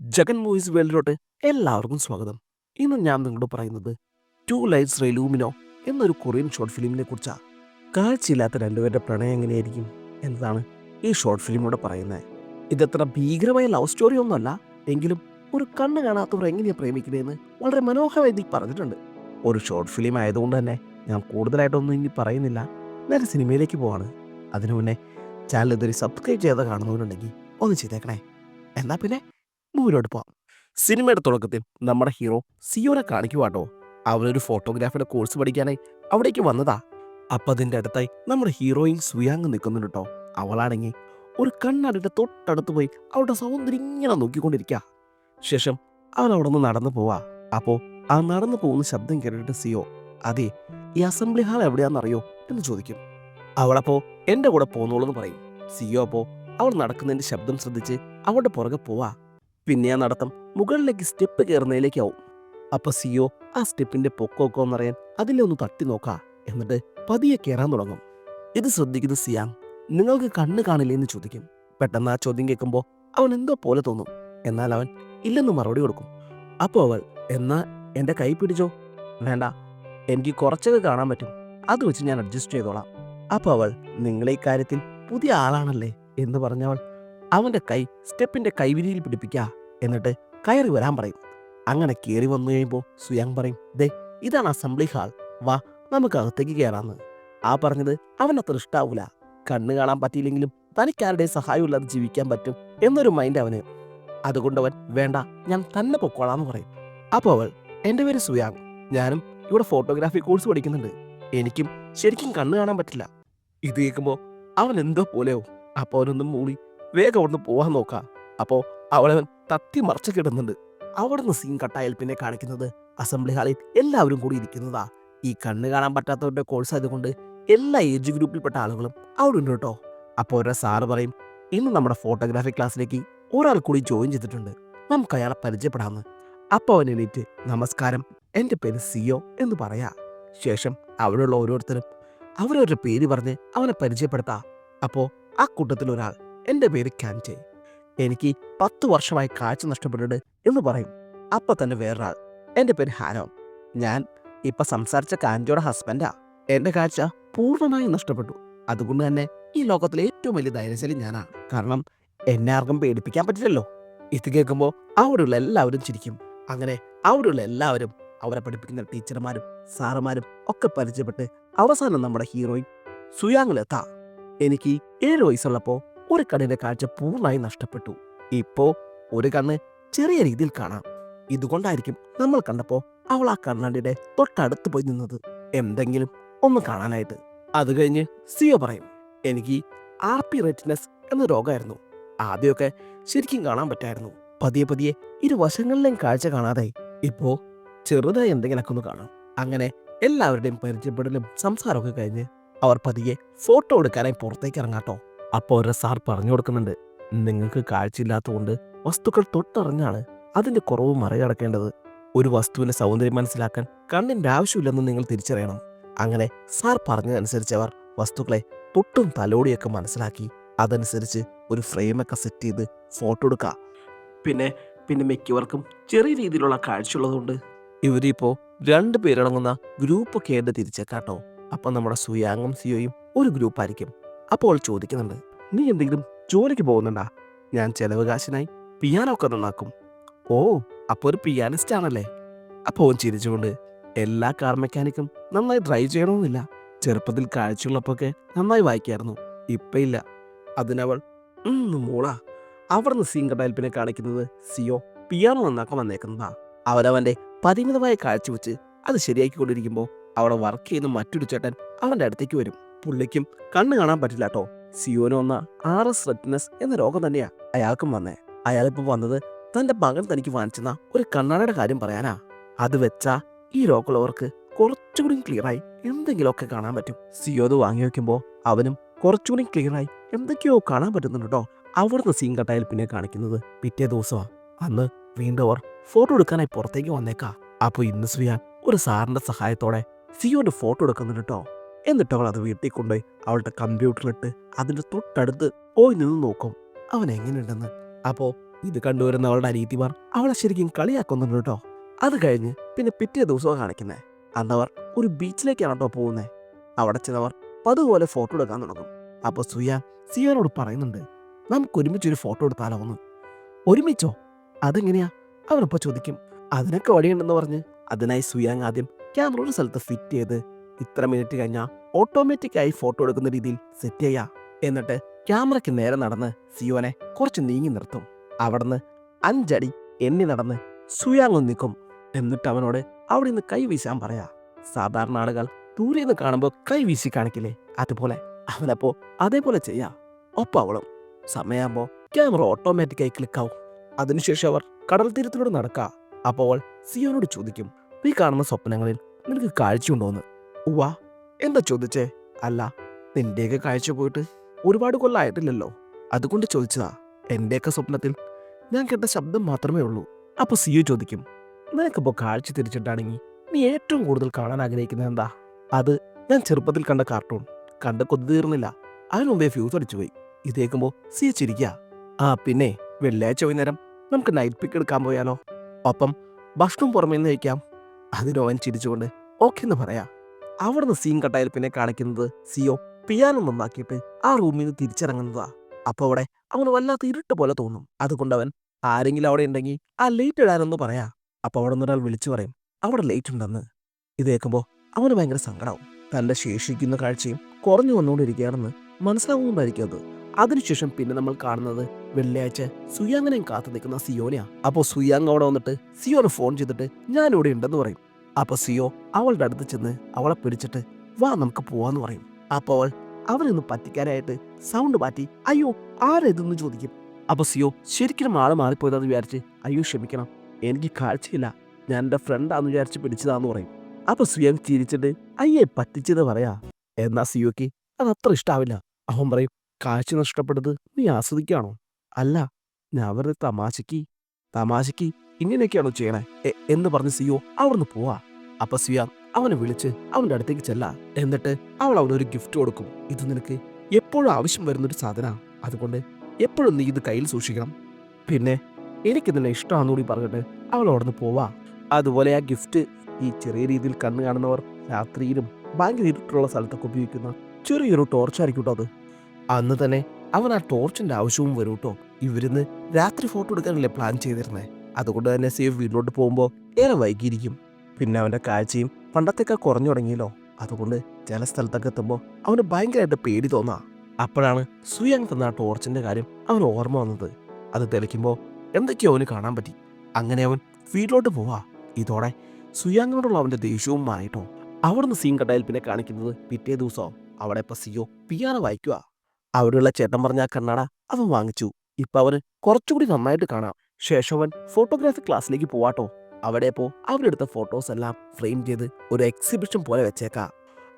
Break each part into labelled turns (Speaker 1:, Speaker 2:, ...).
Speaker 1: Jagan movies വേൾഡിലോട്ട് എല്ലാവർക്കും സ്വാഗതം. ഇന്ന് ഞാൻ നിങ്ങളോട് പറയുന്നത് ടു ലൈറ്റ്സ് റെലൂമിനോ എന്നൊരു കൊറിയൻ ഷോർട്ട് ഫിലിമിനെ കുറിച്ചാണ് കാഴ്ചയില്ലാത്ത രണ്ടുപേരുടെ പ്രണയം എങ്ങനെയായിരിക്കും എന്നതാണ് ഈ ഷോർട്ട് ഫിലിമിലൂടെ പറയുന്നത്. ഇതത്ര ഭീകരമായ ലവ് സ്റ്റോറി ഒന്നുമല്ല എങ്കിലും ഒരു കണ്ണ് കാണാത്തവർ എങ്ങനെയാണ് പ്രേമിക്കുന്നതെന്ന് വളരെ മനോഹരമായി പറഞ്ഞിട്ടുണ്ട്. ഒരു ഷോർട്ട് ഫിലിം ആയതുകൊണ്ട് തന്നെ ഞാൻ കൂടുതലായിട്ടൊന്നും ഇനി പറയുന്നില്ല. നേരെ സിനിമയിലേക്ക് പോവാണ്. അതിനു മുന്നേ ചാനൽ ഇതൊരു സബ്സ്ക്രൈബ് ചെയ്ത് കാണുന്നവരുണ്ടെങ്കിൽ ഒന്ന് ചെയ്തേക്കണേ. എന്നാൽ പിന്നെ മൂവിലോട്ട് പോവാം. സിനിമയുടെ തുടക്കത്തിൽ നമ്മുടെ ഹീറോ സിയോനെ കാണിക്കുവാട്ടോ അവനൊരു ഫോട്ടോഗ്രാഫിയുടെ കോഴ്സ് പഠിക്കാനായി അവിടേക്ക് വന്നതാ. അപ്പൊ അതിന്റെ അടുത്തായി നമ്മുടെ ഹീറോയിൻ സുയാങ് നിൽക്കുന്നുണ്ട് കേട്ടോ അവളാണെങ്കിൽ ഒരു കണ്ണാടിയുടെ തൊട്ടടുത്ത് പോയി അവളുടെ സൗന്ദര്യം ഇങ്ങനെ നോക്കിക്കൊണ്ടിരിക്കുക ശേഷം അവൻ അവിടെ നിന്ന് നടന്നു പോവാ. അപ്പോ ആ നടന്നു പോകുന്ന ശബ്ദം കേട്ടിട്ട് സിയോ അതെ ഈ അസംബ്ലി ഹാൾ എവിടെയാണെന്നറിയോ? എന്ന് ചോദിക്കും. അവളപ്പോ എന്റെ കൂടെ പോന്നോളൂ എന്ന് പറയും. സിയോ അപ്പോ അവൾ നടക്കുന്നതിന്റെ ശബ്ദം ശ്രദ്ധിച്ച് അവളുടെ പുറകെ പോവാ. പിന്നെ ആ നടത്തം. മുകളിലേക്ക് സ്റ്റെപ്പ് കയറുന്നതിലേക്കാവും അപ്പൊ സിയോ ആ സ്റ്റെപ്പിന്റെ പൊക്കോക്കോ എന്നറിയാൻ അതിലെ ഒന്ന് തട്ടി നോക്കാ എന്നിട്ട് പതിയെ കയറാൻ തുടങ്ങും. ഇത് ശ്രദ്ധിക്കുന്ന സിയാങ് നിങ്ങൾക്ക് കണ്ണ് കാണില്ലേ? എന്ന് ചോദിക്കും. പെട്ടെന്ന് ആ ചോദ്യം കേൾക്കുമ്പോൾ അവൻ എന്തോ പോലെ തോന്നും. എന്നാൽ അവൻ ഇല്ലെന്ന് മറുപടി കൊടുക്കും. അപ്പോൾ അവൾ എന്നാ എന്റെ കൈ പിടിച്ചോ? വേണ്ട. എനിക്ക് കുറച്ചൊക്കെ കാണാൻ പറ്റും. അത് വെച്ച് ഞാൻ അഡ്ജസ്റ്റ് ചെയ്തോളാം. അപ്പോൾ അവൾ നിങ്ങളെ ഇക്കാര്യത്തിൽ കാര്യത്തിൽ പുതിയ ആളാണല്ലേ? എന്ന് പറഞ്ഞവൾ അവന്റെ കൈ സ്റ്റെപ്പിന്റെ കൈവിരിയിൽ പിടിപ്പിക്കുക എന്നിട്ട് കയറി വരാൻ പറയും. അങ്ങനെ കയറി വന്നു കഴിയുമ്പോൾ സുയാങ് പറയും ദേ ഇതാണ് അസംബ്ലി ഹാൾ. വാ നമുക്ക് അകത്തേക്ക് കയറാന്ന് ആ പറഞ്ഞത് അവനത്ര ഇഷ്ടാവൂല. കണ്ണ് കാണാൻ പറ്റിയില്ലെങ്കിലും തനിക്കാരുടെ സഹായമില്ലാതെ ജീവിക്കാൻ പറ്റും എന്നൊരു മൈൻഡ് അവന്. അതുകൊണ്ട് അവൻ വേണ്ട ഞാൻ തന്നെ പൊക്കോളാന്ന് പറയും. അപ്പോൾ അവൾ എന്റെ പേര് സുയാങ്. ഞാനും ഇവിടെ ഫോട്ടോഗ്രാഫി കോഴ്സ് പഠിക്കുന്നുണ്ട്. എനിക്കും ശരിക്കും കണ്ണ് കാണാൻ പറ്റില്ല. ഇത് കേൾക്കുമ്പോൾ അവൻ എന്തോ പോലെയോ അപ്പോൾ അവനൊന്നും മൂളി വേഗം ഒന്ന് പോവാൻ നോക്കാം. അപ്പോൾ അവളവൻ തത്തി മറച്ചു കിടന്നുണ്ട്. അവിടുന്ന് സീൻ കട്ടായാൽ പിന്നെ കാണിക്കുന്നത് അസംബ്ലി ഹാളിൽ എല്ലാവരും കൂടി ഇരിക്കുന്നതാ. ഈ കണ്ണ് കാണാൻ പറ്റാത്തവരുടെ കോഴ്സ് ആയതുകൊണ്ട് എല്ലാ ഏജ് ഗ്രൂപ്പിൽപ്പെട്ട ആളുകളും അവിടെ ഉണ്ട് കേട്ടോ. അപ്പോൾ ഒരാ സാറ് പറയും ഇന്ന് നമ്മുടെ ഫോട്ടോഗ്രാഫി ക്ലാസ്സിലേക്ക് ഒരാൾ കൂടി ജോയിൻ ചെയ്തിട്ടുണ്ട്. നമുക്ക് അയാളെ പരിചയപ്പെടാമെന്ന് അപ്പോൾ അവൻ എണീറ്റ് നമസ്കാരം എന്റെ പേര് സിയോ എന്ന് പറയാ. ശേഷം അവിടെയുള്ള ഓരോരുത്തരും അവരവരുടെ പേര് പറഞ്ഞ് അവനെ പരിചയപ്പെടുത്താ. അപ്പോൾ ആ കൂട്ടത്തിൽ ഒരാൾ എന്റെ പേര് കാൻചെ എനിക്ക് പത്ത് വർഷമായി കാഴ്ച നഷ്ടപ്പെട്ടിട്ട് എന്ന് പറയും. അപ്പം തന്നെ വേറൊരാൾ. എന്റെ പേര് ഹാനോ. ഞാൻ ഇപ്പം സംസാരിച്ച കാൻജോയുടെ ഹസ്ബൻഡാ എന്റെ കാഴ്ച പൂർണമായും നഷ്ടപ്പെട്ടു. അതുകൊണ്ട് തന്നെ ഈ ലോകത്തിലെ ഏറ്റവും വലിയ ധൈര്യശാലി ഞാനാണ് കാരണം എന്നെ ആർക്കും പേടിപ്പിക്കാൻ പറ്റില്ലല്ലോ. ഇത് കേൾക്കുമ്പോൾ അവിടെയുള്ള എല്ലാവരും ചിരിക്കും. അങ്ങനെ അവിടെയുള്ള എല്ലാവരും അവരെ പഠിപ്പിക്കുന്ന ടീച്ചർമാരും സാറുമാരും ഒക്കെ പരിചയപ്പെട്ട് അവസാനം നമ്മുടെ ഹീറോയിൻ സുയാങ്ങിലെത്താം. എനിക്ക് ഏഴ് വയസ്സുള്ളപ്പോൾ ഒരു കണ്ണിന്റെ കാഴ്ച പൂർണമായി നഷ്ടപ്പെട്ടു. ഇപ്പോ ഒരു കണ്ണ് ചെറിയ രീതിയിൽ കാണാം. ഇതുകൊണ്ടായിരിക്കും നമ്മൾ കണ്ടപ്പോ അവൾ ആ കണ്ണാടിയുടെ തൊട്ടടുത്ത് പോയി നിന്നത്. എന്തെങ്കിലും ഒന്ന് കാണാനായിട്ട്. അത് കഴിഞ്ഞ് സിയോ പറയും എനിക്ക് ആർ പി റെറ്റിനസ് എന്ന രോഗമായിരുന്നു. ആദ്യമൊക്കെ ശരിക്കും കാണാൻ പറ്റായിരുന്നു. പതിയെ പതിയെ ഇരുവശങ്ങളിലെയും കാഴ്ച കാണാതെ ഇപ്പോ ചെറുതായി എന്തെങ്കിലുമൊക്കെ ഒന്ന് കാണാം. അങ്ങനെ എല്ലാവരുടെയും പരിചയപ്പെടലും സംസാരമൊക്കെ കഴിഞ്ഞ് അവർ പതിയെ ഫോട്ടോ എടുക്കാനായി പുറത്തേക്ക് ഇറങ്ങാട്ടോ അപ്പോൾ ഒരു സാർ പറഞ്ഞു കൊടുക്കുന്നുണ്ട് നിങ്ങൾക്ക് കാഴ്ചയില്ലാത്തതുകൊണ്ട് വസ്തുക്കൾ തൊട്ടറിഞ്ഞാണ് അതിന്റെ കുറവ് മറികടക്കേണ്ടത്. ഒരു വസ്തുവിന്റെ സൗന്ദര്യം മനസ്സിലാക്കാൻ കണ്ണിന്റെ ആവശ്യമില്ലെന്ന് നിങ്ങൾ തിരിച്ചറിയണം. അങ്ങനെ സാർ പറഞ്ഞതനുസരിച്ച് അവർ വസ്തുക്കളെ തൊട്ടും തലോടിയൊക്കെ മനസ്സിലാക്കി അതനുസരിച്ച് ഒരു ഫ്രെയിമൊക്കെ സെറ്റ് ചെയ്ത് ഫോട്ടോ എടുക്കുക പിന്നെ പിന്നെ മിക്കവർക്കും ചെറിയ രീതിയിലുള്ള കാഴ്ച കാഴ്ചയുള്ളതുകൊണ്ട് ഇവരിപ്പോൾ രണ്ട് പേരടങ്ങുന്ന ഗ്രൂപ്പൊക്കെ ആയിട്ട് തിരിച്ചേക്കാട്ടോ. അപ്പം നമ്മുടെ സുയാങ്ങും സിയോയും ഒരു ഗ്രൂപ്പായിരിക്കും. അപ്പോൾ ചോദിക്കുന്നുണ്ട് നീ എന്തെങ്കിലും ജോലിക്ക് പോകുന്നുണ്ടാ? ഞാൻ ചെലവ് കാശിനായി പിയാനോ ഒക്കെ നന്നാക്കും. ഓ അപ്പോൾ ഒരു പിയാനിസ്റ്റ് ആണല്ലേ? അപ്പോൾ ചിരിച്ചുകൊണ്ട് എല്ലാ കാർ മെക്കാനിക്കും നന്നായി ഡ്രൈവ് ചെയ്യണമെന്നില്ല. ചെറുപ്പത്തിൽ കാഴ്ചയുള്ളപ്പോഴൊക്കെ നന്നായി വായിക്കായിരുന്നു. ഇപ്പൊ ഇല്ല. അതിനവൾ "ഉം, മോളാ അവിടുന്ന് സിംഗർ ഡയൽപ്പിനെ കാണിക്കുന്നത് സിയോ പിയാനോ നന്നാക്കാൻ വന്നേക്കുന്നതാ. അവരവന്റെ പരിമിതമായ കാഴ്ച വെച്ച് അത് ശരിയാക്കിക്കൊണ്ടിരിക്കുമ്പോൾ അവിടെ വർക്ക് ചെയ്യുന്ന മറ്റൊരു ചേട്ടൻ അവന്റെ അടുത്തേക്ക് വരും. പുള്ളിക്കും കണ്ണ് കാണാൻ പറ്റില്ല കേട്ടോ സിയോന് വന്ന ആർ എസ് റെറ്റിനസ് എന്ന രോഗം തന്നെയാ അയാൾക്കും വന്നേ. അയാളിപ്പോ വന്നത് തന്റെ മകൻ തനിക്ക് വാങ്ങിച്ചെന്ന ഒരു കണ്ണാടയുടെ കാര്യം പറയാനാ. അത് വെച്ചാ ഈ രോഗമുള്ളവർക്ക് കുറച്ചുകൂടി ക്ലിയറായി എന്തെങ്കിലുമൊക്കെ കാണാൻ പറ്റും. സിയോത് വാങ്ങി വെക്കുമ്പോ അവനും കുറച്ചുകൂടി ക്ലിയറായി എന്തൊക്കെയോ കാണാൻ പറ്റുന്നുണ്ടോ അവിടുന്ന് സീൻ കട്ടായാൽ പിന്നെ കാണിക്കുന്നത് പിറ്റേ ദിവസമാ. അന്ന് വീണ്ടും അവർ ഫോട്ടോ എടുക്കാനായി പുറത്തേക്ക് വന്നേക്കാ. അപ്പൊ ഇന്ന് സുയാൻ ഒരു സാറിന്റെ സഹായത്തോടെ സിയോന്റെ ഫോട്ടോ എടുക്കുന്നുണ്ട് കേട്ടോ എന്നിട്ട് അവൾ അത് വീട്ടിൽ കൊണ്ടുപോയി അവളുടെ കമ്പ്യൂട്ടറിലിട്ട് അതിന്റെ തൊട്ടടുത്ത് പോയി നിന്ന് നോക്കും. അവൻ എങ്ങനെയുണ്ടെന്ന്. അപ്പോൾ ഇത് കണ്ടുവരുന്ന അവളുടെ അനീതിമാർ അവളെ ശരിക്കും കളിയാക്കുന്നുണ്ട് കേട്ടോ. അത് കഴിഞ്ഞ് പിന്നെ പിറ്റേ ദിവസവും കാണിക്കുന്നേ. അന്നവർ ഒരു ബീച്ചിലേക്കാണ് കേട്ടോ പോകുന്നത് അവിടെ ചെന്നവർ പതുപോലെ ഫോട്ടോ എടുക്കാൻ തുടങ്ങും. അപ്പോൾ സുയ സിയാനോട് പറയുന്നുണ്ട് നമുക്ക് ഒരുമിച്ച് ഒരു ഫോട്ടോ എടുത്താലോ ഒന്ന് ഒരുമിച്ചോ? അതെങ്ങനെയാ? അവനപ്പോൾ ചോദിക്കും. അതിനൊക്കെ വഴിയുണ്ടെന്ന് പറഞ്ഞ്. അതിനായി സുയാങ് ആദ്യം ക്യാമറ ഒരു സ്ഥലത്ത് ഫിറ്റ് ചെയ്ത് ഇത്ര മിനിറ്റ് കഴിഞ്ഞാൽ ഓട്ടോമാറ്റിക്കായി ഫോട്ടോ എടുക്കുന്ന രീതിയിൽ സെറ്റ് ചെയ്യാ. എന്നിട്ട് ക്യാമറയ്ക്ക് നേരെ നടന്ന് സിയോനെ കുറച്ച് നീങ്ങി നിർത്തും. അവിടുന്ന് അഞ്ചടി എണ്ണി നടന്ന് സുയാങ് നിൽക്കും എന്നിട്ട് അവനോട് അവിടെ നിന്ന് കൈ വീശാൻ പറയാ സാധാരണ ആളുകൾ ദൂരെ നിന്ന് കാണുമ്പോൾ കൈ വീശി കാണിക്കില്ലേ? അതുപോലെ അവനപ്പോ അതേപോലെ ചെയ്യാ. ഒപ്പം അവളും. സമയമാകുമ്പോൾ ക്യാമറ ഓട്ടോമാറ്റിക്കായി ക്ലിക്കാവും അതിനുശേഷം അവർ കടൽ തീരത്തിലൂടെ നടക്കുക അപ്പോൾ സിയോനോട് ചോദിക്കും നീ കാണുന്ന സ്വപ്നങ്ങളിൽ നിനക്ക് കാഴ്ചയുണ്ടോന്ന്? ഉവ്വാ എന്താ ചോദിച്ചേ? അല്ല നിന്റെയൊക്കെ കാഴ്ച പോയിട്ട് ഒരുപാട് കൊല്ലമായിട്ടില്ലല്ലോ അതുകൊണ്ട് ചോദിച്ചതാ എന്റെയൊക്കെ സ്വപ്നത്തിൽ ഞാൻ കേട്ട ശബ്ദം മാത്രമേ ഉള്ളൂ. അപ്പൊ സിയു ചോദിക്കും നിനക്കിപ്പോ കാഴ്ച തിരിച്ചിട്ടാണെങ്കിൽ നീ ഏറ്റവും കൂടുതൽ കാണാൻ ആഗ്രഹിക്കുന്നത് എന്താ? അത് ഞാൻ ചെറുപ്പത്തിൽ കണ്ട കാർട്ടൂൺ കണ്ട് കൊതി തീർന്നില്ല ഫ്യൂസ് അടിച്ചുപോയി. ഇതേക്കുമ്പോ സിയ ചിരിക്കുക ആ പിന്നെ വെള്ളിയാഴ്ച വൈകുന്നേരം നമുക്ക് നൈറ്റ് പിക്ക് എടുക്കാൻ പോയാലോ? ഒപ്പം ഭക്ഷണം പുറമേന്ന് കഴിക്കാം. അതിനോ അവൻ ചിരിച്ചുകൊണ്ട് ഓക്കെ എന്ന് പറയാ. അവിടുന്ന് സീൻ കട്ടായാൽ പിന്നെ കാണിക്കുന്നത് സിയോ പിയാനോ നന്നാക്കിയിട്ട് ആ റൂമിൽ നിന്ന് തിരിച്ചിറങ്ങുന്നതാ. അപ്പൊ അവിടെ അവന് വല്ലാത്ത ഇരുട്ട് പോലെ തോന്നും. അതുകൊണ്ട് അവൻ ആരെങ്കിലും അവിടെ ഉണ്ടെങ്കിൽ ആ ലേറ്റ് ഇടാനെന്ന് പറയാ. അപ്പോൾ അവിടെ നിന്നൊരാൾ വിളിച്ചു പറയും അവിടെ ലേറ്റ് ഉണ്ടെന്ന്. ഇത് കേൾക്കുമ്പോൾ അവന് ഭയങ്കര സങ്കടവും. തന്റെ ശേഷിക്കുന്ന കാഴ്ചയും കുറഞ്ഞു വന്നുകൊണ്ടിരിക്കുകയാണെന്ന് മനസ്സിലാവുന്നുണ്ടായിരിക്കും അത്. അതിനുശേഷം പിന്നെ നമ്മൾ കാണുന്നത് വെള്ളിയാഴ്ച സുയാങ്ങിനെയും കാത്തു നിൽക്കുന്ന സിയോനെയാ. അപ്പോൾ സുയാങ് അവിടെ വന്നിട്ട് സിയോനെ ഫോൺ ചെയ്തിട്ട് ഞാനിവിടെ ഉണ്ടെന്ന് പറയും. അപ്പൊ സിയോ അവളുടെ അടുത്ത് ചെന്ന് അവളെ പിടിച്ചിട്ട് വാ നമുക്ക് പോവാന്ന് പറയും. അപ്പോൾ അവൾ പറ്റിക്കാനായിട്ട് സൗണ്ട് മാറ്റി അയ്യോ ആരെന്ന് ചോദിക്കും. അപ്പൊ സിയോ ശരിക്കും ആൾ മാറിപ്പോയതാന്ന് വിചാരിച്ച് അയ്യോ ക്ഷമിക്കണം എനിക്ക് കാഴ്ചയില്ല ഞാൻ എന്റെ ഫ്രണ്ടാന്ന് വിചാരിച്ച് പിടിച്ചതാന്ന് പറയും. അപ്പൊ സിയോ ചിരിച്ചിട്ട് അയ്യേ പറ്റിച്ചത് പറയാ. എന്നാ സിയോക്ക് അത് അത്ര ഇഷ്ടാവില്ല. അവൻ പറയും കാഴ്ച നഷ്ടപ്പെട്ടത് നീ ആസ്വദിക്കുകയാണോ? അല്ല ഞാൻ വെറുതെ തമാശക്ക് തമാശക്ക് ഇങ്ങനെയൊക്കെയാണോ ചെയ്യണേ? എന്ന് പറഞ്ഞ് സിയോ അവിടുന്ന് പോവാ. അപ്പൊ അവനെ വിളിച്ച് അവന്റെ അടുത്തേക്ക് ചെല്ല. എന്നിട്ട് അവൾ അവനൊരു ഗിഫ്റ്റ് കൊടുക്കും. ഇത് നിനക്ക് എപ്പോഴും ആവശ്യം വരുന്നൊരു സാധന. അതുകൊണ്ട് എപ്പോഴും നീ ഇത് കയ്യിൽ സൂക്ഷിക്കണം. പിന്നെ എനിക്ക് നിന്നെ ഇഷ്ടമാണെന്നുകൂടി പറഞ്ഞിട്ട് അവൾ അവിടുന്ന് പോവാ. അതുപോലെ ആ ഗിഫ്റ്റ് ഈ ചെറിയ രീതിയിൽ കണ്ണു കാണുന്നവർ രാത്രിയിലും ഭയങ്കര ഇരുട്ടുള്ള സ്ഥലത്തൊക്കെ ഉപയോഗിക്കുന്ന ചെറിയൊരു ടോർച്ചായിരിക്കും കേട്ടോ അത്. അന്ന് തന്നെ അവൻ ആ ടോർച്ചിന്റെ ആവശ്യവും വരും കേട്ടോ ഇവരിന്ന് രാത്രി ഫോട്ടോ എടുക്കാനല്ലേ പ്ലാൻ ചെയ്തിരുന്നത് അതുകൊണ്ട് തന്നെ സേഫ് വീട്ടിലോട്ട് പോകുമ്പോൾ ഏറെ വൈകിയിരിക്കും. പിന്നെ അവന്റെ കാഴ്ചയും പണ്ടത്തേക്ക് കുറഞ്ഞു തുടങ്ങിയല്ലോ. അതുകൊണ്ട് ചില സ്ഥലത്തൊക്കെ എത്തുമ്പോൾ അവന് ഭയങ്കരമായിട്ട് പേടി തോന്നാ. അപ്പോഴാണ് സുയങ് തന്ന ആ ടോർച്ചിന്റെ കാര്യം അവൻ ഓർമ്മ വന്നത്. അത് തെളിക്കുമ്പോൾ എന്തൊക്കെയോ അവന് കാണാൻ പറ്റി. അങ്ങനെ അവൻ വീട്ടിലോട്ട് പോവാ. ഇതോടെ സുയാങ്ങിനോടുള്ള അവന്റെ ദേഷ്യവും മാറിയിട്ടോ അവിടുന്ന് സീൻ കട്ടയിൽ പിന്നെ കാണിക്കുന്നത് പിറ്റേ ദിവസം അവിടെ ഇപ്പൊ സിയോ പിയാനോ വായിക്കുക അവിടെയുള്ള ചേട്ടൻ പറഞ്ഞ കണ്ണട അവൻ വാങ്ങിച്ചു. ഇപ്പൊ അവന് കുറച്ചുകൂടി നന്നായിട്ട് കാണാം. ശേഷം അവൻ ഫോട്ടോഗ്രാഫി ക്ലാസ്സിലേക്ക് പോവാട്ടോ. അവിടെ പോ അവരെടുത്ത ഫോട്ടോസ് എല്ലാം ഫ്രെയിം ചെയ്ത് ഒരു എക്സിബിഷൻ പോലെ വെച്ചേക്കാം.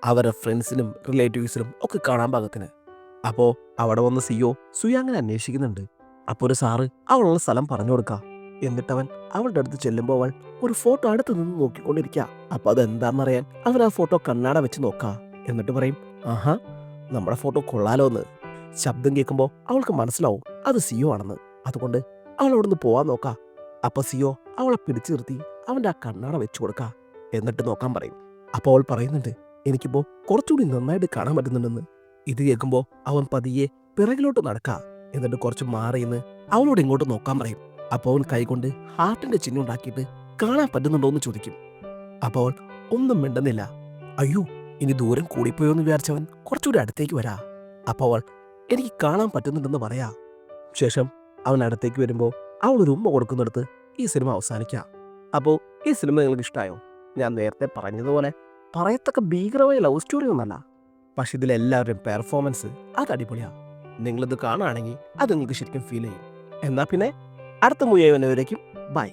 Speaker 1: അവരുടെ ഫ്രണ്ട്സിനും റിലേറ്റീവ്സിനും ഒക്കെ കാണാൻ പാകത്തിന്. അപ്പോ അവിടെ വന്ന സിയോ സുയാങ്ങിനെ അന്വേഷിക്കുന്നുണ്ട്. അപ്പോൾ ഒരു സാറ് അവളുള്ള സ്ഥലം പറഞ്ഞു കൊടുക്കാം. എന്നിട്ട് അവൻ അവളുടെ അടുത്ത് ചെല്ലുമ്പോൾ അവൾ ഒരു ഫോട്ടോ അടുത്ത് നിന്ന് നോക്കിക്കൊണ്ടിരിക്കുക അപ്പോൾ അതെന്താണെന്നറിയാൻ അവൻ ആ ഫോട്ടോ കണ്ണാട വെച്ച് നോക്കുക എന്നിട്ട് പറയും ആഹാ നമ്മുടെ ഫോട്ടോ കൊള്ളാലോ എന്ന് ശബ്ദം കേൾക്കുമ്പോൾ അവൾക്ക് മനസ്സിലാവും അത് സിയോ ആണെന്ന്. അതുകൊണ്ട് അവൾ അവിടുന്ന് പോവാൻ നോക്കാം. അപ്പോൾ സിയോ അവളെ പിടിച്ചു നിർത്തി അവന്റെ ആ കണ്ണാട വെച്ചു കൊടുക്ക എന്നിട്ട് നോക്കാൻ പറയും. അപ്പോൾ അവൾ പറയുന്നുണ്ട് എനിക്കിപ്പോൾ കുറച്ചുകൂടി നന്നായിട്ട് കാണാൻ പറ്റുന്നുണ്ടെന്ന്. ഇത് കേൾക്കുമ്പോൾ അവൻ പതിയെ പിറകിലോട്ട് നടക്കുക എന്നിട്ട് കുറച്ച് മാറിയെന്ന് അവളോട് ഇങ്ങോട്ട് നോക്കാൻ പറയും. അപ്പോൾ അവൻ കൈകൊണ്ട് ഹാർട്ടിന്റെ ചിഹ്നം ഉണ്ടാക്കിയിട്ട് കാണാൻ പറ്റുന്നുണ്ടോ എന്ന് ചോദിക്കും. അപ്പോൾ ഒന്നും മിണ്ടുന്നില്ല. അയ്യോ ഇനി ദൂരം കൂടിപ്പോയോ എന്ന് വിചാരിച്ചവൻ കുറച്ചുകൂടി അടുത്തേക്ക് വരാ. അപ്പോൾ അവൾ എനിക്ക് കാണാൻ പറ്റുന്നുണ്ടെന്ന് പറയാ. ശേഷം അവൻ അടുത്തേക്ക് വരുമ്പോൾ അവൾ ഒരു ഉമ്മ കൊടുക്കുന്നിടത്ത് ഈ സിനിമ അവസാനിക്കാം. അപ്പോൾ ഈ സിനിമ നിങ്ങൾക്ക് ഇഷ്ടമായോ ഞാൻ നേരത്തെ പറഞ്ഞതുപോലെ പറയത്തക്ക ഭീകരമായ ലവ് സ്റ്റോറി ഒന്നല്ല. പക്ഷെ ഇതിലെല്ലാവരുടെയും പെർഫോമൻസ് അത് അടിപൊളിയാണ്. നിങ്ങളിത് കാണുകയാണെങ്കിൽ അത് നിങ്ങൾക്ക് ശരിക്കും ഫീൽ ചെയ്യും. എന്നാൽ പിന്നെ അടുത്ത മൂവി വന്നവരേക്കും ബൈ.